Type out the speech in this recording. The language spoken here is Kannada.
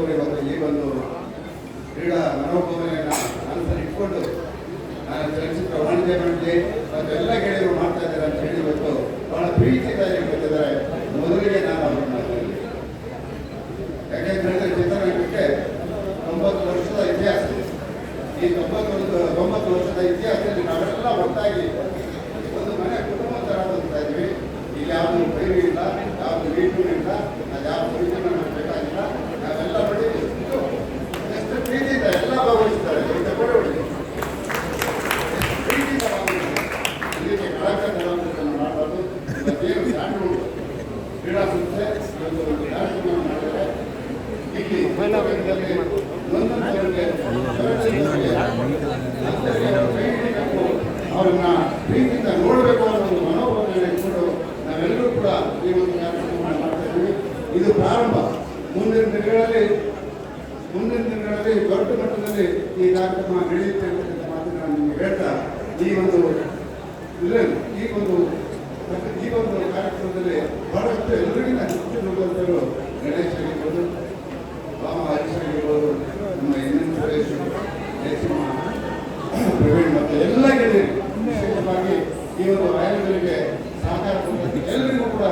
ಅವರು ಇವತ್ತು ಈ ಒಂದು ಕ್ರೀಡಾ ಮನೋಭಾವನೆಯನ್ನ ಮನಸ್ಸಲ್ಲಿ ಇಟ್ಕೊಂಡು ನಾನು ಚಲನಚಿತ್ರ ವಾಣಿಜ್ಯ ಮಂಡಳಿ ಮತ್ತು ಎಲ್ಲ ಗೆಳೆಯರು ಮಾಡ್ತಾ ಇದ್ದಾರೆ ಅಂತ ಹೇಳಿ ಇವತ್ತು ಬಹಳ ಪ್ರೀತಿಯಿಂದ ಗೊತ್ತಿದ್ದಾರೆ ಮೊದಲಿಗೆ ನಾನು ಅವ್ರನ್ನ ಯಾಕೆಂತ ಯಾಕೆಂದ್ರೆ ಚಿತ್ರರಂಗಕ್ಕೆ ತೊಂಬತ್ತು ವರ್ಷದ ಇತಿಹಾಸ ಈ ತೊಂಬತ್ತೊಂದು ತೊಂಬತ್ತು ವರ್ಷದ ಇತಿಹಾಸದಲ್ಲಿ ನಾವೆಲ್ಲ ಒಟ್ಟಾಗಿ ಒಂದು ಮನೆ ಕುಟುಂಬ ಥರ ಹೋಗ್ತಾ ಇದ್ವಿ ಇಲ್ಲಿ ಯಾವುದು ಬೈರು ಇಲ್ಲ, ಯಾವುದು ಇಲ್ಲ, ಅದು ಯಾವ ಕ್ರೀಡಾ ಸಂಸ್ಥೆ ಅವರನ್ನ ಪ್ರೀತಿಯಿಂದ ನೋಡಬೇಕು ಅನ್ನೋ ಒಂದು ಮನೋಭಾವನೆ ಇಟ್ಕೊಂಡು ನಾವೆಲ್ಲರೂ ಕೂಡ ಈ ಒಂದು ಕಾರ್ಯಕ್ರಮ ಮಾಡ್ತಾ ಇದ್ದೀವಿ ಇದು ಪ್ರಾರಂಭ ಮುಂದಿನ ದಿನಗಳಲ್ಲಿ ಮುಂದಿನ ದಿನಗಳಲ್ಲಿ ದೊಡ್ಡ ಮಟ್ಟದಲ್ಲಿ ಈ ಕಾರ್ಯಕ್ರಮ ನಡೆಯುತ್ತೆ ಅಂತಕ್ಕಂಥ ಮಾತನ್ನು ನಾನು ನಿಮಗೆ ಹೇಳ್ತಾ ಈ ಒಂದು ಇಲ್ಲ ಈ ಒಂದು ಬಹಳಷ್ಟು ಎಲ್ಲರಿಗಿನ ಹೆಚ್ಚು ಗಣೇಶ್ ಆಗಿರ್ಬೋದು ರಾಮ ಆಗಿರ್ಬೋದು ನಮ್ಮ ಎನ್ ಸುರೇಶ್ ಪ್ರವೀಣ್ ಮತ್ತು ಎಲ್ಲ ಗೆಳೆಯರು ವಿಶೇಷವಾಗಿ ಈ ಒಂದು ಆಯೋಜನೆಗೆ ಸಹಕಾರ ಎಲ್ಲರಿಗೂ ಕೂಡ